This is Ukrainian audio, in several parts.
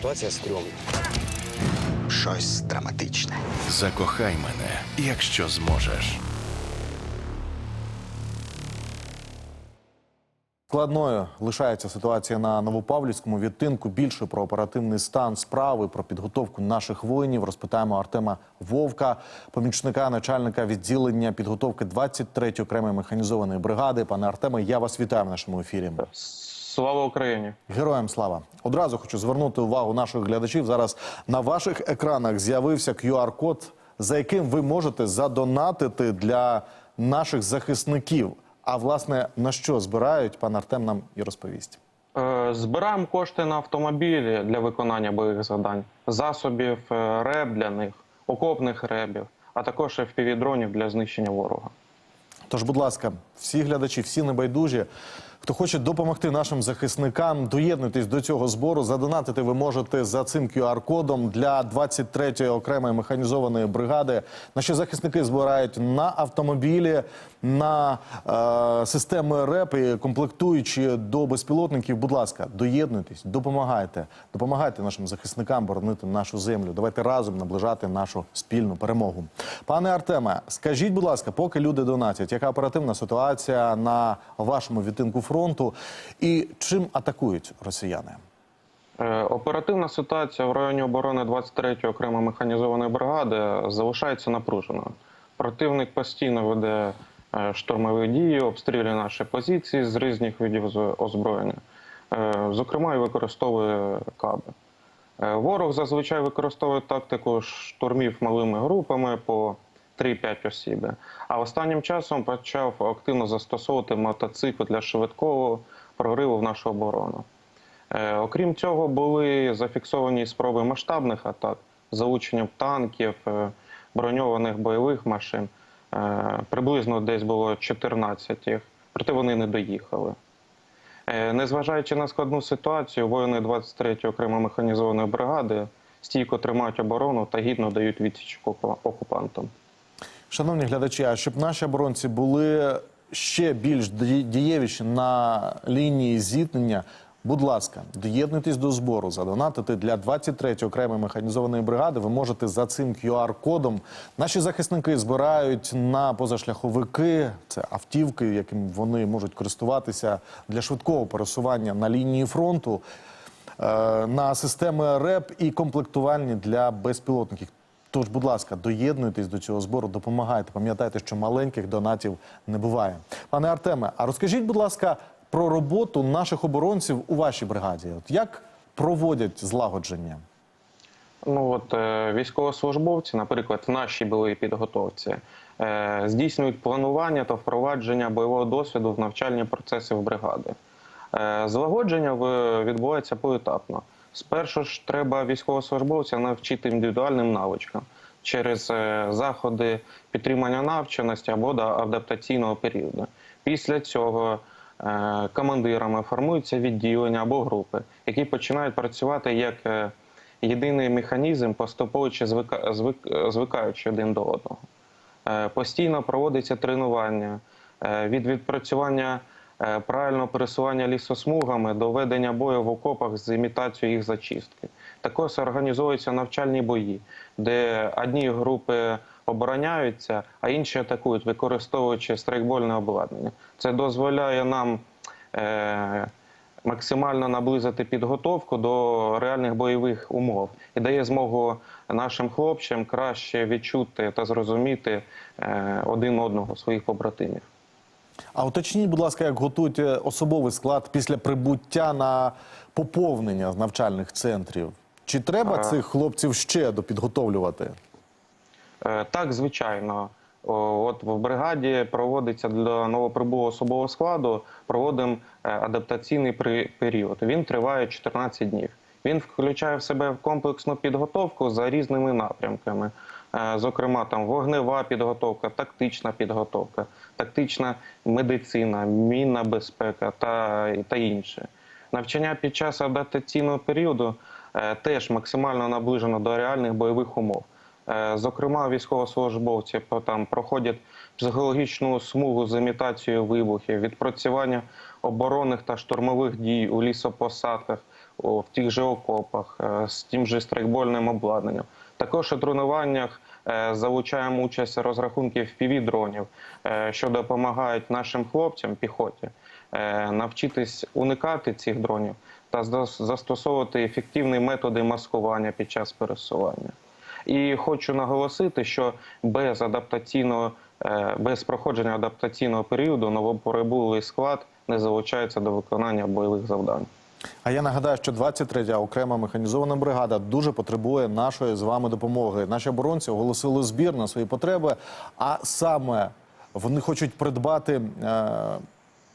ситуація стрьомна. Щось драматичне. Закохай мене, якщо зможеш. Складною лишається ситуація на Новопавлівському відтинку. Більше про оперативний стан справи, про підготовку наших воїнів розпитаємо Артема Вовка, помічника начальника відділення підготовки 23-ї окремої механізованої бригади. Пане Артеме, я вас вітаю в нашому ефірі. Слава Україні! Героям слава! Одразу хочу звернути увагу наших глядачів. Зараз на ваших екранах з'явився QR-код, за яким ви можете задонатити для наших захисників. А власне на що збирають, пан Артем нам і розповість. Е, Збираємо кошти на автомобілі для виконання бойових завдань, засобів е, РЕБ для них, окопних ребів, а також FPV-дронів для знищення ворога. Тож, будь ласка, всі глядачі, всі небайдужі, хто хоче допомогти нашим захисникам, доєднуйтесь до цього збору. Задонатити ви можете за цим QR-кодом для 23-ї окремої механізованої бригади. Наші захисники збирають на автомобілі, на е, системи РЕП і комплектуючи до безпілотників. Будь ласка, доєднуйтесь, допомагайте, допомагайте нашим захисникам боронити нашу землю. Давайте разом наближати нашу спільну перемогу. Пане Артеме, скажіть, будь ласка, поки люди донатять, яка оперативна ситуація на вашому відтинку фронту і чим атакують росіяни? Е, Оперативна ситуація в районі оборони 23-ї окремої механізованої бригади залишається напруженою. Противник постійно веде е, штурмові дії, обстрілює наші позиції з різних видів озброєння, Е, зокрема, і використовує каби. Ворог зазвичай використовує тактику штурмів малими групами по 3-5 осіб. А останнім часом почав активно застосовувати мотоцикли для швидкого прориву в нашу оборону. Е, Окрім цього, були зафіксовані спроби масштабних атак залученням танків, е, броньованих бойових машин. Е, Приблизно десь було 14 їх, проте вони не доїхали. Незважаючи на складну ситуацію, воїни 23-ї окремої механізованої бригади стійко тримають оборону та гідно дають відсіч окупантам. Шановні глядачі, а щоб наші оборонці були ще більш ді- дієвіші на лінії зіткнення, будь ласка, доєднуйтесь до збору. Задонатити для 23-ї окремої механізованої бригади. Ви можете за цим QR-кодом. Наші захисники збирають на позашляховики, це автівки, яким вони можуть користуватися для швидкого пересування на лінії фронту. е, На системи РЕП і комплектувальні для безпілотників. Тож, будь ласка, доєднуйтесь до цього збору, допомагайте. Пам'ятайте, що маленьких донатів не буває. Пане Артеме, а розкажіть, будь ласка, про роботу наших оборонців у вашій бригаді. От як проводять злагодження? Ну от е, військовослужбовці, наприклад, в нашій бойовій підготовці, е, здійснюють планування та впровадження бойового досвіду в навчальні процеси в бригади. Е, злагодження відбувається поетапно. Спершу ж треба військовослужбовця навчити індивідуальним навичкам через е, заходи підтримання навченості або до адаптаційного періоду. Після цього е, командирами формуються відділення або групи, які починають працювати як е, єдиний механізм, поступово чи звика, звик, звикаючи один до одного. Постійно проводиться тренування від відпрацювання правильного пересування лісосмугами до ведення бою в окопах з імітацією їх зачистки. Також організовуються навчальні бої, де одні групи обороняються, а інші атакують, використовуючи страйкбольне обладнання. Це дозволяє нам е, максимально наблизити підготовку до реальних бойових умов і дає змогу нашим хлопцям краще відчути та зрозуміти е, один одного своїх побратимів. А уточніть, будь ласка, як готують е, особовий склад після прибуття на поповнення навчальних центрів? Чи треба А. цих хлопців ще допідготовлювати? Е, Так, звичайно. От в бригаді проводиться для новоприбулого особового складу проводимо е, адаптаційний період. Він триває 14 днів. Він включає в себе комплексну підготовку за різними напрямками. Е, Зокрема, там вогнева підготовка, тактична підготовка, тактична медицина, мінна безпека та, та інше. Навчання під час адаптаційного періоду е, теж максимально наближено до реальних бойових умов. Е, Зокрема, військовослужбовці там проходять психологічну смугу з імітацією вибухів, відпрацювання оборонних та штурмових дій у лісопосадках, в тих же окопах, е, з тим же страйкбольним обладнанням. Також у тренуваннях е, залучаємо участь розрахунків півдронів, що допомагають нашим хлопцям, піхоті, е, навчитись уникати цих дронів та застосовувати ефективні методи маскування під час пересування. І хочу наголосити, що без адаптаційного, е, без проходження адаптаційного періоду новоприбулий склад не залучається до виконання бойових завдань. А я нагадаю, що 23-я окрема механізована бригада дуже потребує нашої з вами допомоги. Наші оборонці оголосили збір на свої потреби, а саме вони хочуть придбати е,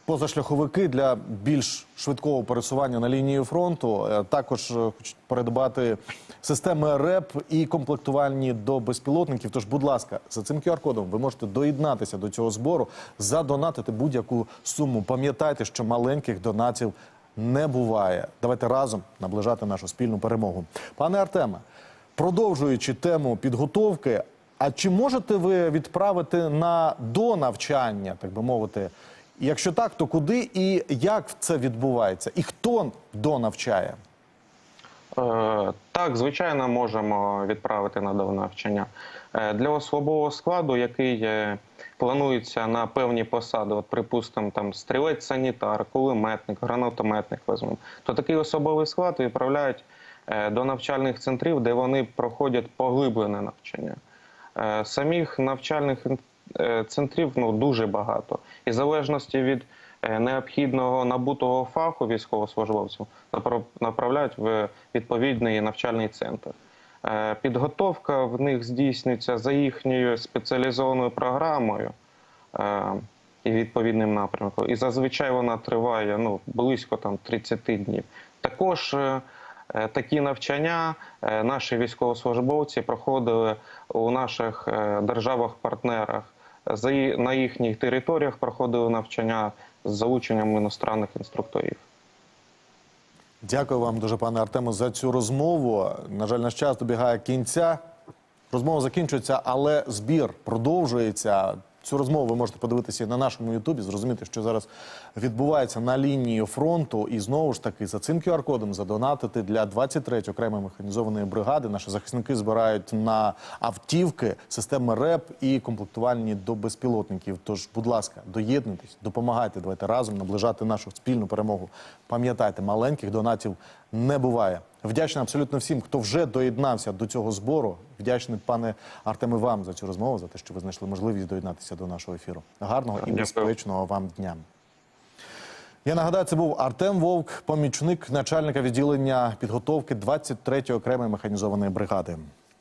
позашляховики для більш швидкого пересування на лінії фронту. Е, також е, хочуть придбати системи РЕП і комплектувальні до безпілотників. Тож, будь ласка, за цим QR-кодом ви можете доєднатися до цього збору, задонатити будь-яку суму. Пам'ятайте, що маленьких донатів не буває. Давайте разом наближати нашу спільну перемогу. Пане Артеме, продовжуючи тему підготовки, а чи можете ви відправити на донавчання, так би мовити? Якщо так, то куди і як це відбувається? І хто донавчає? Е, Так, звичайно, можемо відправити на навчання. Е, Для особового складу, який е, планується на певні посади, от припустимо, там стрілець-санітар, кулеметник, гранатометник візьмемо, то такий особовий склад відправляють до навчальних центрів, де вони проходять поглиблене навчання. Самих навчальних центрів ну, дуже багато. І в залежності від необхідного набутого фаху військовослужбовців напра- направляють в відповідний навчальний центр. Е, Підготовка в них здійснюється за їхньою спеціалізованою програмою е, і відповідним напрямком. І зазвичай вона триває ну, близько там, 30 днів. Також е, е, такі навчання е, наші військовослужбовці проходили у наших е, державах-партнерах. На їхніх територіях проходили навчання з залученням іностранних інструкторів. Дякую вам дуже, пане Артему, за цю розмову. На жаль, наш час добігає кінця. Розмова закінчується, але збір продовжується. Цю розмову ви можете подивитися на нашому Ютубі, зрозуміти, що зараз відбувається на лінії фронту. І знову ж таки за цим QR-кодом задонатити для 23-ї окремої механізованої бригади. Наші захисники збирають на автівки системи РЕП і комплектувальні до безпілотників. Тож, будь ласка, доєднуйтесь, допомагайте. Давайте разом наближати нашу спільну перемогу. Пам'ятайте, маленьких донатів не буває. Вдячний абсолютно всім, хто вже доєднався до цього збору. Вдячний, пане Артеме, вам за цю розмову, за те, що ви знайшли можливість доєднатися до нашого ефіру. Гарного і безпечного вам дня. Я нагадаю, це був Артем Вовк, помічник начальника відділення підготовки 23-ї окремої механізованої бригади.